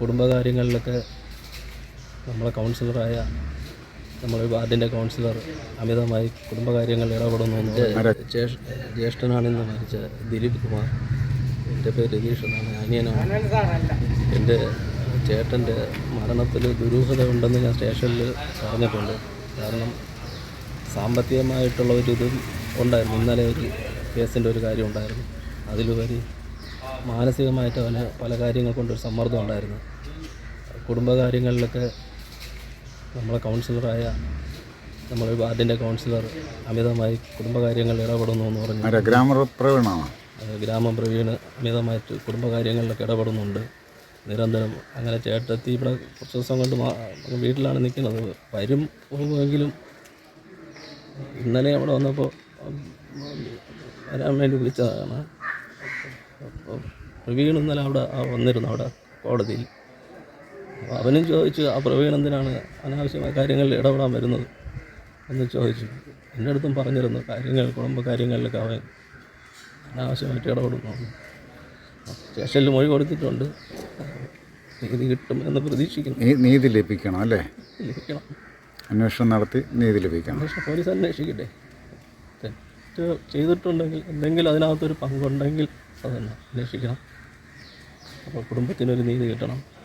കുടുംബകാര്യങ്ങളിലൊക്കെ നമ്മളെ കൗൺസിലറായ നമ്മുടെ വാർഡിന്റെ കൗൺസിലർ അമിതമായി കുടുംബകാര്യങ്ങളിൽ ഇടപെടുന്നു ജ്യേഷ്ഠനാണെന്ന് മരിച്ച ദിലീപ് കുമാർ എന്റെ പേര് രതീഷ് എന്നാണ് അനിയനാണ്. എന്റെ ചേട്ടന്റെ മരണത്തിൽ ദുരൂഹത ഉണ്ടെന്ന് ഞാൻ സ്റ്റേഷനിൽ പറഞ്ഞിട്ടുണ്ട്. കാരണം സാമ്പത്തികമായിട്ടുള്ള ഒരു ഇതും ഉണ്ടായിരുന്നു. ഇന്നലെ ഒരു കേസിന്റെ ഒരു കാര്യം ഉണ്ടായിരുന്നു. അതിലുപരി മാനസികമായിട്ട് അവന് പല കാര്യങ്ങൾ കൊണ്ടൊരു സമ്മർദ്ദം ഉണ്ടായിരുന്നു. കുടുംബകാര്യങ്ങളിലൊക്കെ നമ്മളെ കൗൺസിലറായ നമ്മുടെ വാർഡിന്റെ കൗൺസിലർ അമിതമായി കുടുംബകാര്യങ്ങളിൽ ഇടപെടുന്നു എന്ന് പറഞ്ഞു. ഗ്രാമപ്രവീണാണ്? ഗ്രാമപ്രവീണ് ഏഹ് ഗ്രാമം പ്രവീണ് അമിതമായിട്ട് കുടുംബകാര്യങ്ങളിലൊക്കെ ഇടപെടുന്നുണ്ട്. നിരന്തരം അങ്ങനെ ചേട്ടത്തി ഇവിടെ കുറച്ച് ദിവസം കൊണ്ട് വീട്ടിലാണ് നിൽക്കുന്നത്. വരും പോകുമെങ്കിലും ഇന്നലെ അവിടെ വന്നപ്പോൾ വരാൻ വേണ്ടി വിളിച്ചതാണ്. പ്രവീൺ ഇന്നലെ അവിടെ വന്നിരുന്നു അവിടെ കോടതിയിൽ. അവനും ചോദിച്ചു ആ പ്രവീൺ എന്തിനാണ് അനാവശ്യമായ കാര്യങ്ങളിൽ ഇടപെടാൻ വരുന്നത്? എന്ന് ചോദിച്ചു. എന്റെ അടുത്തും പറഞ്ഞിരുന്നു കാര്യങ്ങൾ കുടുംബ കാര്യങ്ങളിലൊക്കെ അവൻ അനാവശ്യമായിട്ട് ഇടപെടുന്നു. സ്റ്റേഷനിൽ മൊഴി കൊടുത്തിട്ടുണ്ട്. നീതി കിട്ടും എന്ന് പ്രതീക്ഷിക്കുന്നു. നീതി ലഭിക്കണം അല്ലേ? ലഭിക്കണം. അന്വേഷണം നടത്തി നീതി ലഭിക്കണം. പോലീസ് അന്വേഷിക്കട്ടെ. തെറ്റ് ചെയ്തിട്ടുണ്ടെങ്കിൽ എന്തെങ്കിലും അതിനകത്തൊരു പങ്കുണ്ടെങ്കിൽ അതന്നെ തന്നെ അന്വേഷിക്കണം. അപ്പോൾ കുടുംബത്തിനൊരു നീതി കിട്ടണം.